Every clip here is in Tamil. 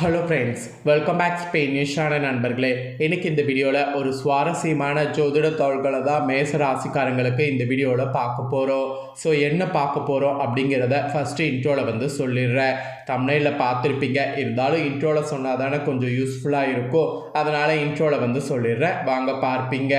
Hello friends welcome back Spain நியூஸான நண்பர்களே. இன்னைக்கு இந்த வீடியோவில் ஒரு சுவாரஸ்யமான ஜோதிட தோள்களை தான் மேச ராசிக்காரங்களுக்கு இந்த வீடியோவில் பார்க்க போகிறோம் ஸோ என்ன பார்க்க போகிறோம் அப்படிங்கிறத ஃபஸ்ட்டு இன்ட்ரோவில் வந்து சொல்லிடுறேன். தமிழில் பார்த்துருப்பீங்க. இருந்தாலும் இன்ட்ரோவில் சொன்னால் தானே கொஞ்சம் யூஸ்ஃபுல்லாக இருக்கும். அதனால் இன்ட்ரோவில் வந்து சொல்லிடுறேன். வாங்க பார்ப்பீங்க.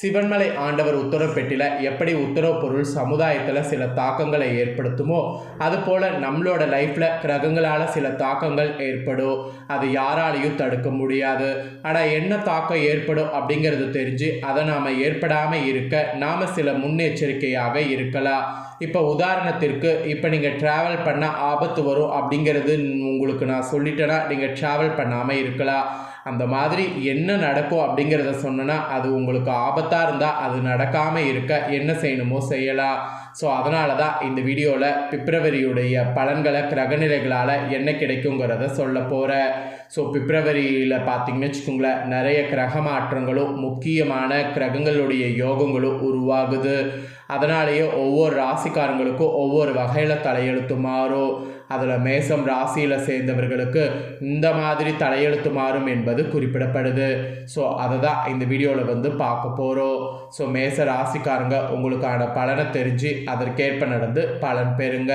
சிவன்மலை ஆண்டவர் உத்தரவு பெட்டியில் எப்படி உத்தரவு பொருள் சமுதாயத்தில் சில தாக்கங்களை ஏற்படுத்துமோ அதுபோல் நம்மளோட லைஃப்பில் கிரகங்களால் சில தாக்கங்கள் ஏற்படும். அது யாராலையும் தடுக்க முடியாது. ஆனால் என்ன தாக்கம் ஏற்படும் அப்படிங்கிறது தெரிஞ்சு அதை நாம் ஏற்படாமல் இருக்க நாம் சில முன்னெச்சரிக்கையாக இருக்கலாம். இப்போ உதாரணத்திற்கு இப்போ நீங்கள் ட்ராவல் பண்ண ஆபத்து வரும் அப்படிங்கிறது உங்களுக்கு நான் சொல்லிட்டேன்னா நீங்கள் ட்ராவல் பண்ணாமல் இருக்கலாம். அந்த மாதிரி என்ன நடக்கும் அப்படிங்கிறத சொன்னேன்னா அது உங்களுக்கு ஆபத்தாக இருந்தால் அது நடக்காமல் இருக்க என்ன செய்யணுமோ செய்யலாம். ஸோ அதனால தான் இந்த வீடியோவில் பிப்ரவரியுடைய பலன்களை கிரகநிலைகளால் என்ன கிடைக்குங்கிறத சொல்ல போகிறேன் ஸோ பிப்ரவரியில் பார்த்தீங்கன்னு வச்சுக்கோங்களேன் நிறைய கிரக மாற்றங்களும் முக்கியமான கிரகங்களுடைய யோகங்களும் உருவாகுது. அதனாலேயே ஒவ்வொரு ராசிக்காரங்களுக்கும் ஒவ்வொரு வகையில் தலையெழுத்து மாறும். அதில் மேசம் ராசியில் சேர்ந்தவர்களுக்கு இந்த மாதிரி தலையெழுத்து மாறும் என்பது குறிப்பிடப்படுது. ஸோ அதை தான் இந்த வீடியோவில் வந்து பார்க்க போகிறோம் ஸோ மேச ராசிக்காரங்க உங்களுக்கான பலனை தெரிஞ்சு அதற்கேற்ப நடந்து பலன் பெறுங்க.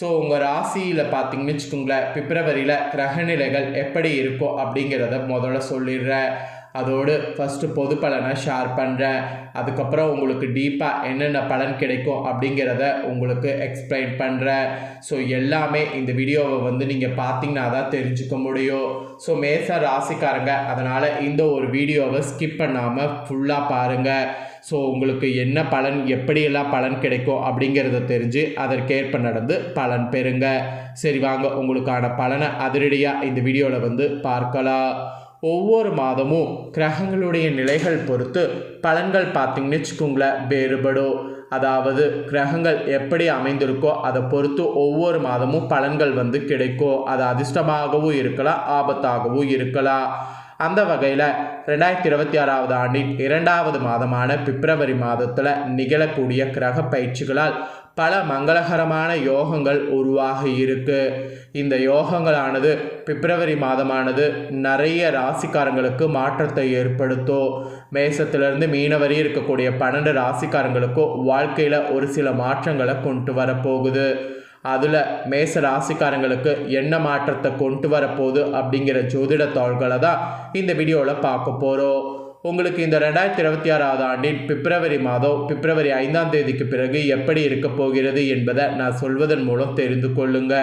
ஸோ உங்கள் ராசியில் பார்த்தீங்கன்னு வச்சுக்கோங்களேன் பிப்ரவரியில் கிரகநிலைகள் எப்படி இருக்கும் அப்படிங்கிறத முதல்ல சொல்லிடுறேன். அதோடு ஃபஸ்ட்டு பொது பலனை ஷேர் பண்ணுறேன் அதுக்கப்புறம் உங்களுக்கு டீப்பாக என்னென்ன பலன் கிடைக்கும் அப்படிங்கிறத உங்களுக்கு எக்ஸ்பிளைன் பண்ணுறேன் ஸோ எல்லாமே இந்த வீடியோவை வந்து நீங்கள் பார்த்தீங்கன்னா தான் தெரிஞ்சுக்க முடியும். ஸோ மேச ராசிக்காரங்க அதனால் இந்த ஒரு வீடியோவை ஸ்கிப் பண்ணாமல் ஃபுல்லாக பாருங்கள் ஸோ உங்களுக்கு என்ன பலன் எப்படியெல்லாம் பலன் கிடைக்கும் அப்படிங்கிறத தெரிஞ்சு அதற்கேற்ப நடந்து பலன் பெறுங்க. சரி வாங்க உங்களுக்கான பலனை அதிரடியாக இந்த வீடியோவில் வந்து பார்க்கலாம். ஒவ்வொரு மாதமும் கிரகங்களுடைய நிலைகள் பொறுத்து பலன்கள் பார்த்தீங்கன்னு வச்சுக்கோங்களேன் வேறுபடும். அதாவது கிரகங்கள் எப்படி அமைந்திருக்கோ அதை பொறுத்து ஒவ்வொரு மாதமும் பலன்கள் வந்து கிடைக்கும். அது அதிர்ஷ்டமாகவும் இருக்கலாம் ஆபத்தாகவும் இருக்கலாம். அந்த வகையில் ரெண்டாயிரத்தி இருபத்தி ஆறாவது ஆண்டின் இரண்டாவது மாதமான பிப்ரவரி மாதத்தில் நிகழக்கூடிய கிரக பயிற்சிகளால் பல மங்களகரமான யோகங்கள் உருவாகி இருக்கு. இந்த யோகங்களானது பிப்ரவரி மாதமானது நிறைய ராசிக்காரங்களுக்கு மாற்றத்தை ஏற்படுத்தும் மேசத்திலிருந்து மீனவரி இருக்கக்கூடிய பன்னெண்டு ராசிக்காரங்களுக்கும் வாழ்க்கையில் ஒரு சில மாற்றங்களை கொண்டு வரப்போகுது. அதில் மேச ராசிக்காரங்களுக்கு என்ன மாற்றத்தை கொண்டு வரப்போகுது அப்படிங்கிற ஜோதிட தாள்களை தான் இந்த வீடியோவில் பார்க்க போகிறோம் உங்களுக்கு இந்த ரெண்டாயிரத்தி இருபத்தி ஆறாவது ஆண்டின் பிப்ரவரி மாதம் பிப்ரவரி ஐந்தாம் தேதிக்கு பிறகு எப்படி இருக்க போகிறது என்பதை நான் சொல்வதன் மூலம் தெரிந்து கொள்ளுங்க.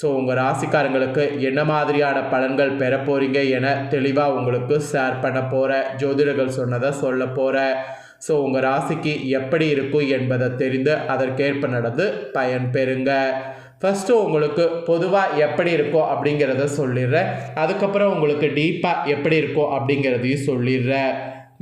ஸோ உங்கள் ராசிக்காரங்களுக்கு என்ன மாதிரியான பலன்கள் பெற போகிறீங்க என தெளிவாக உங்களுக்கு ஷேர் பண்ண போகிறேன் ஜோதிடர்கள் சொன்னதை சொல்ல போகிறேன் ஸோ உங்கள் ராசிக்கு எப்படி இருக்கும் என்பதை தெரிந்து அதற்கேற்ப நடந்து பயன் பெறுங்க. ஃபஸ்ட்டு உங்களுக்கு பொதுவாக எப்படி இருக்கோ அப்படிங்கிறத சொல்லிடுறேன். அதுக்கப்புறம் உங்களுக்கு டீப்பாக எப்படி இருக்கோ அப்படிங்கிறதையும் சொல்லிடுறேன்.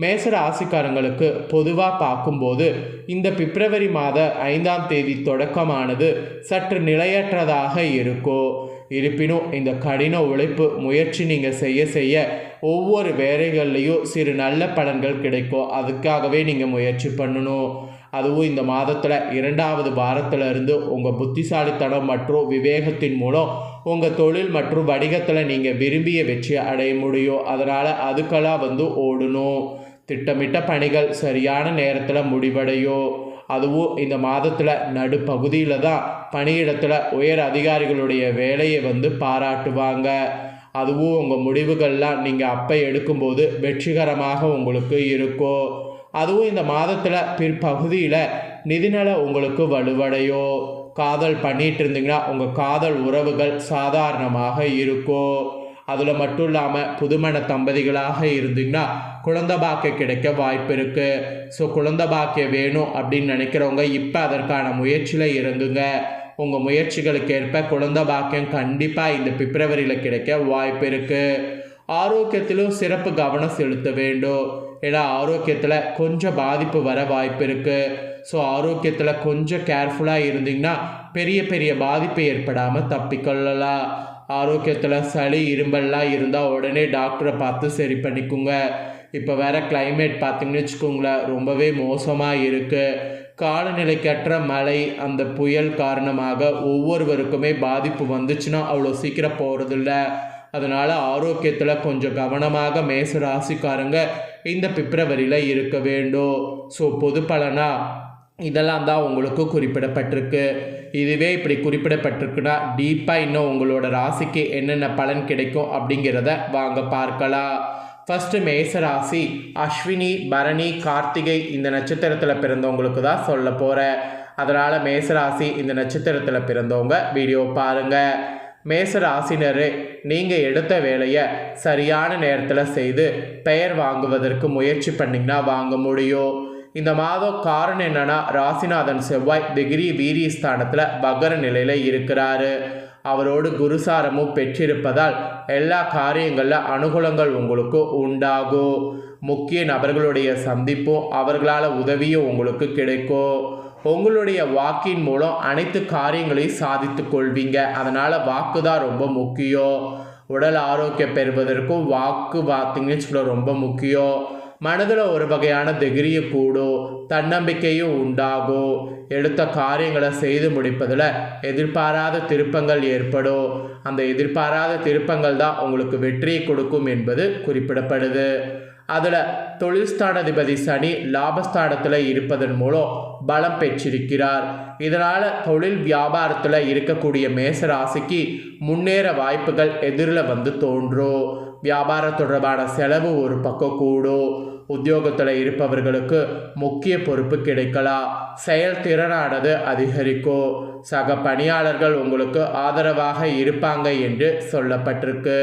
மேச ராசிக்காரங்களுக்கு பொதுவாக பார்க்கும்போது இந்த பிப்ரவரி மாத ஐந்தாம் தேதி தொடக்கமானது சற்று நிலையற்றதாக இருக்கும் இருப்பினும் இந்த கடின உழைப்பு முயற்சி நீங்கள் செய்ய செய்ய ஒவ்வொரு வேலைகள்லேயும் சிறு நல்ல பலன்கள் கிடைக்கும். அதுக்காகவே நீங்கள் முயற்சி பண்ணணும். அதுவும் இந்த மாதத்தில் இரண்டாவது வாரத்தில் இருந்து உங்கள் புத்திசாலித்தனம் மற்றும் விவேகத்தின் மூலம் உங்கள் தொழில் மற்றும் வணிகத்தில் நீங்கள் விரும்பிய வெற்றியை அடைய முடியும். அதனால் அதுக்கெல்லாம் வந்து ஓடணும். திட்டமிட்ட பணிகள் சரியான நேரத்தில் முடிவடையும். அதுவும் இந்த மாதத்தில் நடுப்பகுதியில் தான் பணியிடத்தில் உயர் அதிகாரிகளுடைய வேலையை வந்து பாராட்டுவாங்க. அதுவும் உங்கள் முடிவுகள்லாம் நீங்கள் அப்போ எடுக்கும்போது வெற்றிகரமாக உங்களுக்கு இருக்கும். அதுவும் இந்த மாதத்தில் பிற்பகுதியில் நிதிநல உங்களுக்கு வலுவடையோ. காதல் பண்ணிட்டு இருந்தீங்கன்னா உங்கள் காதல் உறவுகள் சாதாரணமாக இருக்கும் அதில் மட்டும் இல்லாமல் புதுமண தம்பதிகளாக இருந்தீங்கன்னா குழந்த பாக்கியம் கிடைக்க வாய்ப்பு இருக்குது ஸோ குழந்த பாக்கியம் வேணும் அப்படின்னு நினைக்கிறவங்க இப்போ அதற்கான முயற்சியில் இறங்குங்க. உங்கள் முயற்சிகளுக்கு ஏற்ப குழந்த பாக்கியம் கண்டிப்பாக இந்த பிப்ரவரியில் கிடைக்க வாய்ப்பு இருக்குது ஆரோக்கியத்திலும் சிறப்பு கவனம் செலுத்த வேண்டும். ஏன்னா ஆரோக்கியத்தில் கொஞ்சம் பாதிப்பு வர வாய்ப்பு இருக்குது ஸோ ஆரோக்கியத்தில் கொஞ்சம் கேர்ஃபுல்லாக இருந்தீங்கன்னா பெரிய பெரிய பாதிப்பு ஏற்படாமல் தப்பிக்கொள்ளலாம். ஆரோக்கியத்தில் சளி இரும்பல்லாம் இருந்தால் உடனே டாக்டரை பார்த்து சரி பண்ணிக்கோங்க. இப்போ வேறு கிளைமேட் பார்த்தீங்கன்னு வச்சுக்கோங்களேன் ரொம்பவே மோசமாக இருக்குது காலநிலைக்கற்ற மழை அந்த புயல் காரணமாக ஒவ்வொருவருக்குமே பாதிப்பு வந்துச்சுன்னா அவ்வளோ சீக்கிரம் போகிறதில்ல அதனால் ஆரோக்கியத்தில் கொஞ்சம் கவனமாக மேச ராசிக்காரங்க இந்த பிப்ரவரியில் இருக்க வேண்டும். ஸோ பொது பலனா இதெல்லாம் தான் உங்களுக்கு குறிப்பிடப்பட்டிருக்கு. இதுவே இப்படி குறிப்பிடப்பட்டிருக்குன்னா டீப்பாக இன்னும் உங்களோட ராசிக்கு என்னென்ன பலன் கிடைக்கும் அப்படிங்கிறத வாங்க பார்க்கலாம். ஃபஸ்ட்டு மேச ராசி அஸ்வினி பரணி கார்த்திகை இந்த நட்சத்திரத்தில் பிறந்தவங்களுக்கு தான் சொல்ல போகிறேன் அதனால் மேசராசி இந்த நட்சத்திரத்தில் பிறந்தவங்க வீடியோ பாருங்கள் மேச ராசினரு நீங்கள் எடுத்த வேலையை சரியான நேரத்தில் செய்து பெயர் வாங்குவதற்கு முயற்சி பண்ணிங்கன்னா வாங்க முடியும். இந்த மாதம் காரணம் என்னன்னா ராசிநாதன் செவ்வாய் டிகிரி வீரிய ஸ்தானத்தில் பகர நிலையில் இருக்கிறாரு. அவரோடு குருசாரமும் பெற்றிருப்பதால் எல்லா காரியங்களில் அனுகூலங்கள் உங்களுக்கு உண்டாகும். முக்கிய நபர்களுடைய சந்திப்பும் அவர்களால் உதவியும் உங்களுக்கு கிடைக்கும். உங்களுடைய வாக்கின் மூலம் அனைத்து காரியங்களையும் சாதித்து கொள்வீங்க. அதனால் வாக்கு தான் ரொம்ப முக்கியம். உடல் ஆரோக்கியம் பெறுவதற்கும் வாக்கு பார்த்தீங்கன்னு ரொம்ப முக்கியம். மனதில் ஒரு வகையான திகிரியை கூடும். தன்னம்பிக்கையும் உண்டாகும். எடுத்த காரியங்களை செய்து முடிப்பதில் எதிர்பாராத திருப்பங்கள் ஏற்படும். அந்த எதிர்பாராத திருப்பங்கள் தான் உங்களுக்கு வெற்றியை கொடுக்கும் என்பது குறிப்பிடப்படுது. அதில் தொழில் ஸ்தானாதிபதி சனி லாபஸ்தானத்தில் இருப்பதன் மூலம் பலம் பெற்றிருக்கிறார். இதனால் தொழில் வியாபாரத்தில் இருக்கக்கூடிய மேச ராசிக்கு முன்னேற வாய்ப்புகள் எதிரில் வந்து தோன்றும். வியாபாரம் தொடர்பான செலவு ஒரு பக்கம் கூடும். உத்தியோகத்தில் இருப்பவர்களுக்கு முக்கிய பொறுப்பு கிடைக்கலாம். செயல்திறனானது அதிகரிக்கும். சக பணியாளர்கள் உங்களுக்கு ஆதரவாக இருப்பாங்க என்று சொல்லப்பட்டிருக்கு.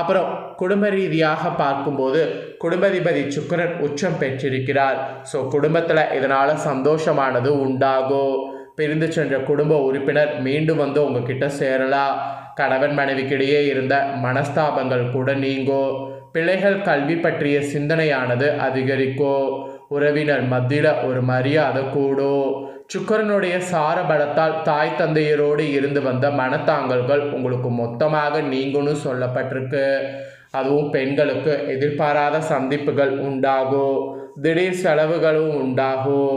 அப்புறம் குடும்ப ரீதியாக பார்க்கும்போது குடும்பதிபதி சுக்கரன் உச்சம் பெற்றிருக்கிறார். ஸோ குடும்பத்தில் இதனால் சந்தோஷமானது உண்டாகும் பிரிந்து சென்ற குடும்ப உறுப்பினர் மீண்டும் வந்து உங்ககிட்ட சேரலாம் கணவன் மனைவிக்கிடையே இருந்த மனஸ்தாபங்கள் கூட நீங்கோ? பிள்ளைகள் கல்வி பற்றிய சிந்தனையானது அதிகரிக்கும் உறவினர் மத்தியில் ஒரு மரியாதை கூடும் சுக்கரனுடைய சார பலத்தால் தாய் தந்தையரோடு இருந்து வந்த மனத்தாங்கல்கள் உங்களுக்கு மொத்தமாக நீங்கணும் சொல்லப்பட்டிருக்கு. அதுவும் பெண்களுக்கு எதிர்பாராத சந்திப்புகள் உண்டாகும் திடீர் செலவுகளும் உண்டாகும்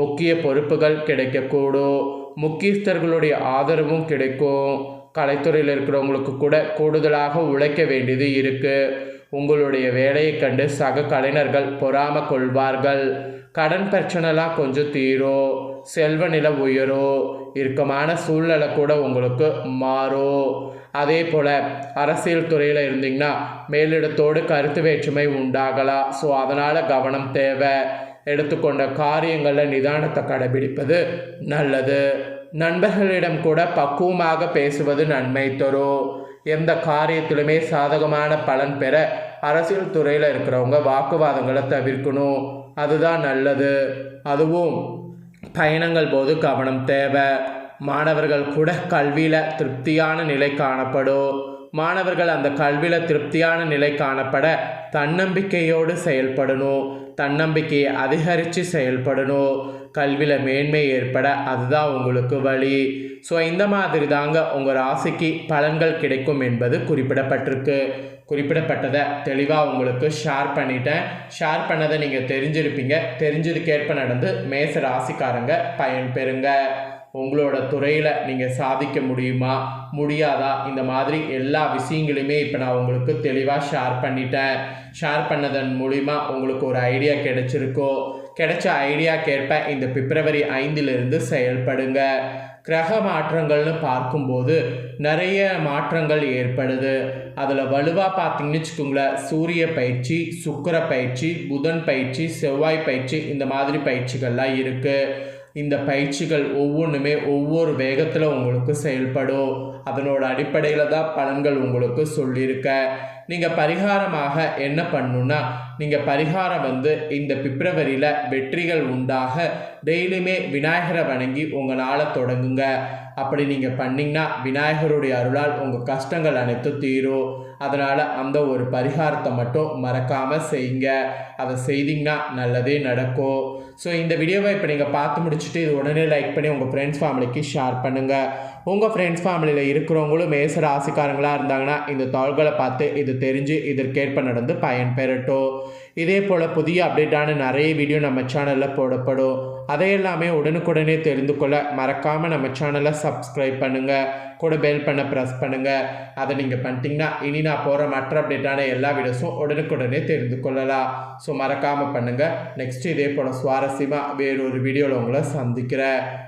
முக்கிய பொறுப்புகள் கிடைக்கக்கூடும் முக்கியஸ்தர்களுடைய ஆதரவும் கிடைக்கும். கலைத்துறையில் இருக்கிறவங்களுக்கு கூட கூடுதலாக உழைக்க வேண்டியது இருக்குது உங்களுடைய வேலையை கண்டு சக கலைஞர்கள் பொறாம கொள்வார்கள். கடன் பிரச்சனைலாம் கொஞ்சம் தீரும் செல்வ நில உயரும் இறுக்கமான சூழ்நிலை கூட உங்களுக்கு மாறும் அதே போல் அரசியல் துறையில் இருந்தீங்கன்னா மேலிடத்தோடு கருத்து வேற்றுமை உண்டாகலாம் ஸோ அதனால் கவனம் தேவை. எடுத்துக்கொண்ட காரியங்களில் நிதானத்தை கடைபிடிப்பது நல்லது. நண்பர்களிடம் கூட பக்குவமாக பேசுவது நன்மை தரும். எந்த காரியத்திலுமே சாதகமான பலன் பெற அரசியல் துறையில் இருக்கிறவங்க வாக்குவாதங்களை தவிர்க்கணும். அதுதான் நல்லது. அதுவும் பயணங்கள் போது கவனம் தேவை. மாணவர்கள் கூட கல்வியில் திருப்தியான நிலை காணப்படும். மாணவர்கள் அந்த கல்வியில் திருப்தியான நிலை காணப்பட தன்னம்பிக்கையோடு செயல்படணும். தன்னம்பிக்கையை அதிகரித்து செயல்படணும். கல்வியில் மேன்மை ஏற்பட அதுதான் உங்களுக்கு வழி. ஸோ இந்த மாதிரி தாங்க உங்கள் ராசிக்கு பலன்கள் கிடைக்கும் என்பது குறிப்பிடப்பட்டிருக்கு. குறிப்பிடப்பட்டதை தெளிவாக உங்களுக்கு ஷேர் பண்ணிட்டேன். ஷேர் பண்ணதை நீங்கள் தெரிஞ்சிருப்பீங்க. தெரிஞ்சதுக்கேற்ப நடந்து மேச ராசிக்காரங்க பயன்பெறுங்க. உங்களோட துறையில் நீங்கள் சாதிக்க முடியுமா முடியாதா? இந்த மாதிரி எல்லா விஷயங்களையுமே இப்போ நான் உங்களுக்கு தெளிவாக ஷேர் பண்ணிட்டேன். ஷேர் பண்ணதன் மூலிமா உங்களுக்கு ஒரு ஐடியா கிடைச்சிருக்கோ? கிடைச்ச ஐடியாக்கேற்ப இந்த பிப்ரவரி ஐந்திலிருந்து செயல்படுங்க. கிரக மாற்றங்கள்னு பார்க்கும்போது நிறைய மாற்றங்கள் ஏற்படுது. அதில் வலுவாக பார்த்தீங்கன்னு வச்சுக்கோங்களேன் சூரிய பயிற்சி சுக்கர பயிற்சி புதன் பயிற்சி செவ்வாய் பயிற்சி இந்த மாதிரி பயிற்சிகள்லாம் இருக்குது இந்த பயிற்சிகள் ஒவ்வொன்றுமே ஒவ்வொரு வேகத்தில் உங்களுக்கு செயல்படும். அதனோட அடிப்படையில் தான் பலன்கள் உங்களுக்கு சொல்லியிருக்க. நீங்கள் பரிகாரமாக என்ன பண்ணுன்னா நீங்கள் பரிகாரம் வந்து இந்த பிப்ரவரியில் வெற்றிகள் உண்டாக டெய்லியுமே விநாயகரை வணங்கி உங்கள் நாளை தொடங்குங்க. அப்படி நீங்கள் பண்ணிங்கன்னா விநாயகருடைய அருளால் உங்கள் கஷ்டங்கள் அனைத்தும் தீரும். அதனால் அந்த ஒரு பரிகாரத்தை மட்டும் மறக்காமல் செய்யுங்க. அதை செய்திங்கன்னா நல்லதே நடக்கும். ஸோ இந்த வீடியோவை இப்போ நீங்கள் பார்த்து முடிச்சுட்டு இது உடனே லைக் பண்ணி உங்கள் ஃப்ரெண்ட்ஸ் ஃபேமிலிக்கு ஷேர் பண்ணுங்கள் உங்கள் ஃப்ரெண்ட்ஸ் ஃபேமிலியில் இருக்கிறவங்களும் மேச ராசிக்காரங்களாக இருந்தாங்கன்னா இந்த தாள்களை பார்த்து இது தெரிஞ்சு இதற்கேற்ப நடந்து பயன் பெறட்டும். இதே போல் புதிய அப்டேட்டான நிறைய வீடியோ நம்ம சேனலில் போடப்படும். அதையெல்லாமே உடனுக்குடனே தெரிந்து கொள்ள மறக்காமல் நம்ம சேனலை சப்ஸ்கிரைப் பண்ணுங்கள் கூட பெல் பண்ண ப்ரெஸ் பண்ணுங்கள் அதை நீங்கள் பண்ணிட்டீங்கன்னா இனி நான் போகிற மற்ற அப்டேட்டான எல்லா வீடியோஸும் உடனுக்குடனே தெரிந்து கொள்ளலாம். ஸோ மறக்காமல் பண்ணுங்கள் நெக்ஸ்ட் இதே போல் சுவாரஸ்யமாக வேறொரு வீடியோவில் உங்களை சந்திக்கிறேன்.